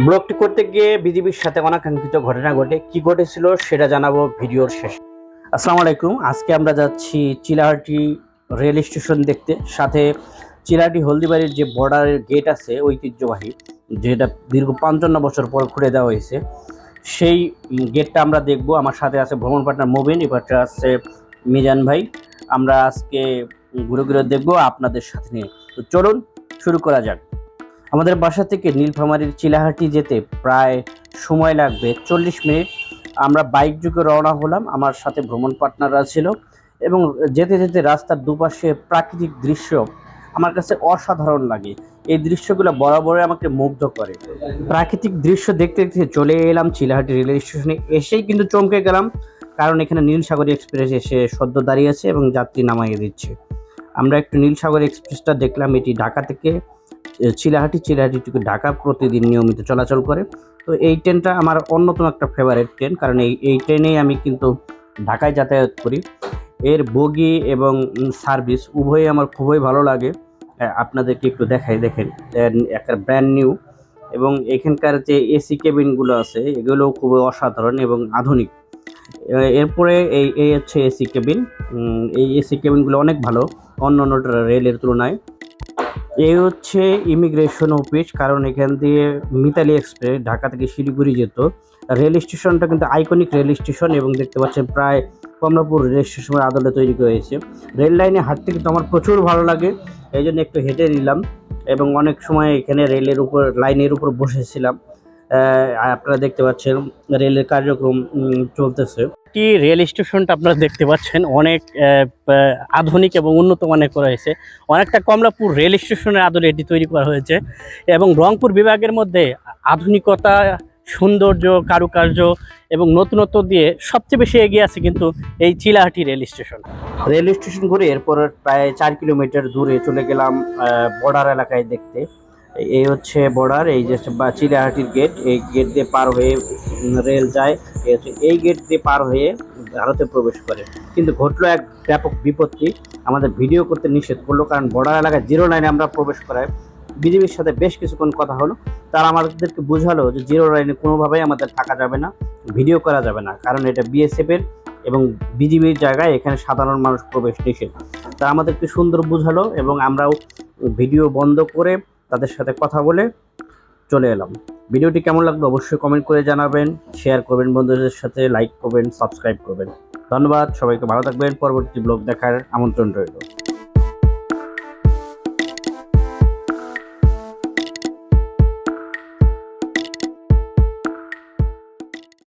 ব্লগটি করতে গিয়ে বিজিবির সাথে অনাকাঙ্ক্ষিত ঘটনা ঘটে। কি ঘটেছিল সেটা জানাব ভিডিওর শেষে। আসসালামু আলাইকুম। আজকে আমরা যাচ্ছি চিলাহাটি রেল স্টেশন দেখতে। সাথে চিলাহাটি হলদিবাড়ির যে বর্ডারের গেট আছে, ঐতিহ্যবাহী, যেটা দীর্ঘ পঞ্চান্ন বছর পর খুলে দেওয়া হয়েছে, সেই গেটটা আমরা দেখব। আমার সাথে আছে ভ্রমণ পার্টনার মোবিন এবারটা আছে মিজান ভাই। আমরা আজকে ঘুরে ঘুরে দেখব আপনাদের সাথে নিয়ে। তো চলুন শুরু করা যাক। আমাদের বাসা থেকে নীলফামারীর চিলাহাটি যেতে প্রায় সময় লাগবে চল্লিশ মিনিট। আমরা বাইক যুগে রওনা হলাম, আমার সাথে ভ্রমণ পার্টনাররা ছিল এবং যেতে যেতে রাস্তার দুপাশে প্রাকৃতিক দৃশ্য আমার কাছে অসাধারণ লাগে। এই দৃশ্যগুলো বরাবরই আমাকে মুগ্ধ করে। প্রাকৃতিক দৃশ্য দেখতে দেখতে চলে এলাম চিলাহাটি রেল স্টেশনে। এসেই কিন্তু চমকে গেলাম, কারণ এখানে নীলসাগরী এক্সপ্রেস এসে সদ্য দাঁড়িয়ে আছে এবং যাত্রী নামাইয়ে দিচ্ছে। আমরা একটু নীলসাগর এক্সপ্রেসটা দেখলাম, এটি ঢাকা থেকে চিলাহাটি চিলাহাটি টুকু ঢাকা প্রতিদিন নিয়মিত চলাচল করে। তো এই ট্রেনটা আমার অন্যতম একটা ফেভারিট ট্রেন, কারণ এই এই ট্রেনেই আমি কিন্তু ঢাকায় যাতায়াত করি। এর বগি এবং সার্ভিস উভয়ই আমার খুবই ভালো লাগে। আপনাদেরকে একটু দেখাই, দেখেন। একটা ব্র্যান্ড নিউ এবং এখানকার যে এসি কেবিনগুলো আছে এগুলো খুবই অসাধারণ এবং আধুনিক। এরপরে এই এই হচ্ছে এসি কেবিন এই এসি কেবিনগুলো অনেক ভালো। অন্য অন্য রেলের তুলনায়। এই হচ্ছে ইমিগ্রেশন অফিস কারণ এখান দিয়ে মিতালি এক্সপ্রেস ঢাকা থেকে শিলিগুড়ি যেত। রেল স্টেশনটা কিন্তু আইকনিক রেল স্টেশন এবং দেখতে পাচ্ছেন প্রায় কমলাপুর রেল স্টেশনের আদলে তৈরি হয়েছে রেল লাইনে হাঁটতে কিন্তু আমার প্রচুর ভালো লাগে, এই জন্য একটু হেঁটে নিলাম এবং অনেক সময় এখানে রেলের উপর, লাইনের উপর বসেছিলাম। আপনারা দেখতে পাচ্ছেন রেলের কার্যক্রম চলতেছে। কি রেল স্টেশনটা আপনারা দেখতে পাচ্ছেন? অনেক আধুনিক এবং উন্নত মানের করা হয়েছে। অনেকটা কমলাপুর রেল স্টেশনের আদলে এটি তৈরি করা হয়েছে এবং রংপুর বিভাগের মধ্যে আধুনিকতা সৌন্দর্য কারুকার্য এবং নতুনত্ব দিয়ে সবচেয়ে বেশি এগিয়ে আছে কিন্তু এই Chilahati rail station. Rail station ঘুরে এরপর প্রায় চার কিলোমিটার দূরে চলে গেলাম বর্ডার এলাকায় দেখতে। এই হচ্ছে বর্ডার এই যে বা চিলাহাটির গেট এই গেট দিয়ে পার হয়ে রেল যায়, এই গেট দিয়ে পার হয়ে ভারতে প্রবেশ করে। কিন্তু ঘটলো এক ব্যাপক বিপত্তি, আমাদের ভিডিও করতে নিষেধ করল, কারণ বর্ডার এলাকায় জিরো লাইনে আমরা প্রবেশ করায়। বিজেপির সাথে বেশ কিছুক্ষণ কথা হলো, তারা আমাদেরকে বোঝালো যে জিরো লাইনে কোনোভাবেই আমাদের থাকা যাবে না ভিডিও করা যাবে না, কারণ এটা বিএসএফ এর এবং বিজিবির জায়গায় এখানে সাধারণ মানুষ প্রবেশ নিষেধ। তারা আমাদেরকে সুন্দর বোঝালো এবং আমরাও ভিডিও বন্ধ করে তাদের সাথে কথা বলে চলে এলাম। ভিডিওটি কেমন লাগল অবশ্যই কমেন্ট করে জানাবেন শেয়ার করবেন বন্ধুদের সাথে লাইক করবেন সাবস্ক্রাইব করবেন। ধন্যবাদ, সবাইকে ভালো থাকবেন, পরবর্তী ব্লগ দেখার আমন্ত্রণ রইল।